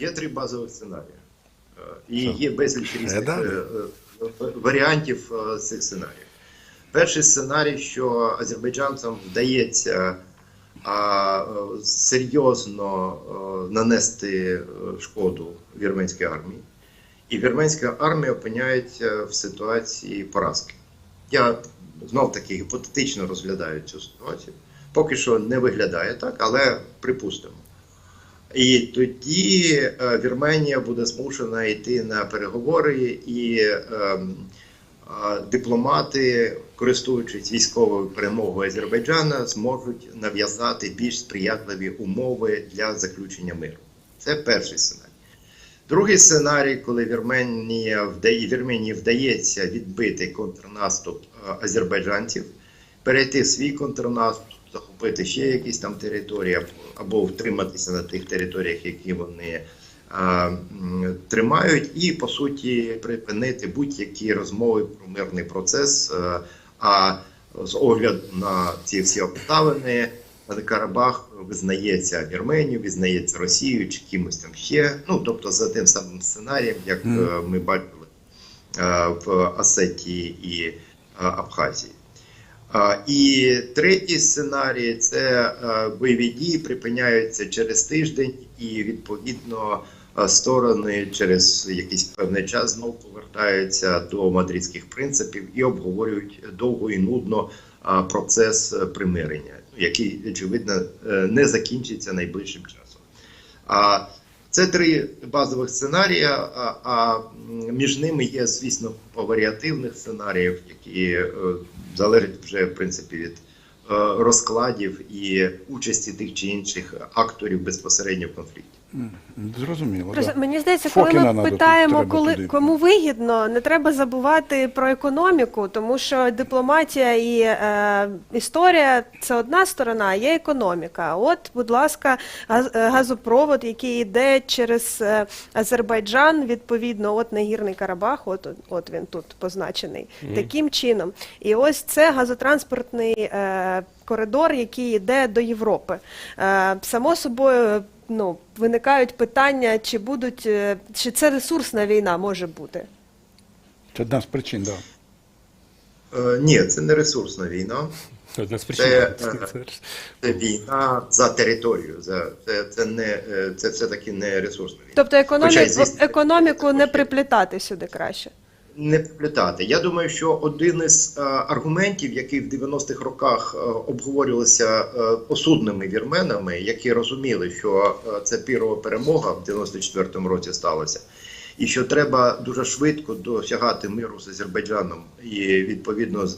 Є три базових сценарії. Е, І є безліч різних да? е, е, варіантів е, цих сценаріїв. Перший сценарій, що азербайджанцям вдається а, е, серйозно е, нанести е, шкоду вірменській армії, і вірменська армія опиняється в ситуації поразки. Я знов таки гіпотетично розглядаю цю ситуацію. Поки що не виглядає так, але припустимо. І тоді е, Вірменія буде змушена йти на переговори, і ем, дипломати, користуючись військовою перемогою Азербайджана, зможуть нав'язати більш сприятливі умови для заключення миру. Це перший сценарій. Другий сценарій, коли Вірменія вдає, Вірменії вдається відбити контрнаступ е, азербайджанців, перейти в свій контрнаступ, захопити ще якісь там території, або- втриматися на тих територіях, які вони а, тримають, і по суті припинити будь-які розмови про мирний процес. е, А з огляду на ці всі обставини. Карабах визнається Вірменію, визнається Росією чи кимось там ще. Ну тобто за тим самим сценарієм, як е, ми бачили е, в Осетії і Абхазії. І третій сценарій це е, бойові дії припиняються через тиждень, і відповідно е, сторони через якийсь певний час знову повертаються до мадридських принципів і обговорюють довго і нудно е, процес примирення, який очевидно не закінчиться найближчим часом. Це три базових сценарія, а, між ними є, звісно, варіативних сценаріїв, які залежать вже в принципі від е, розкладів і участі тих чи інших акторів безпосередньо в конфлікті. Зрозуміло. Просто Да. мені здається, коли Фокіна ми питаємо, треба коли туди. кому вигідно, не треба забувати про економіку, тому що дипломатія і е, історія це одна сторона, а є економіка. От, будь ласка, газ, е, газопровод, який йде через е, Азербайджан, відповідно, от Нагірний Карабах, от, от він тут позначений таким чином. І ось це газотранспортний е, коридор, який йде до Європи. Е, само собою. Ну, виникають питання, чи будуть е, чи це ресурсна війна може бути. Це одна з причин, так. Да. Е, ні, це не ресурсна війна, Одна з причин. Це, це війна за територію. За це, це не е, це все таки не ресурсна війна. Тобто економіку, Хоча, звісно, економіку не приплітати сюди краще. Не плітати. Я думаю, що один із е, аргументів, який в 90-х роках е, обговорювався е, посудними вірменами, які розуміли, що е, це пірова перемога в 94-му році сталося, і що треба дуже швидко досягати миру з Азербайджаном і відповідно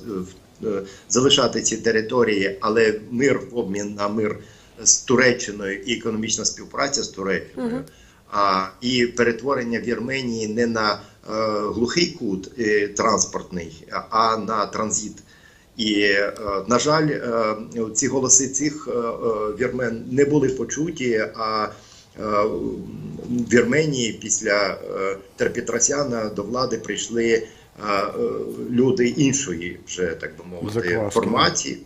е, залишати ці території, але мир в обмін на мир з Туреччиною і економічна співпраця з Туреччиною. А, і перетворення Вірменії не на е, глухий кут е, транспортний, а- на транзит. І, е, на жаль, е, ці голоси цих вірмен не були почуті. А е, в Вірменії після е, Терпітрасяна до влади прийшли люди іншої, вже так би мовити, формації.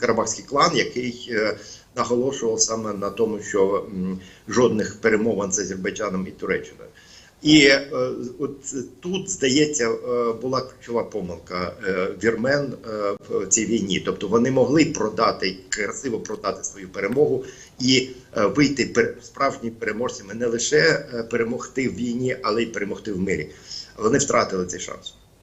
Карабахський клан, який е, наголошував саме на тому, що жодних перемовин з Азербайджаном і Туреччиною. І е, от тут, здається, е, була ключова помилка е, вірмен в цій війні. Тобто вони могли продати красиво продати свою перемогу і вийти справжніми переможцями не лише перемогти в війні, але й перемогти в мирі. Вони втратили цей шанс.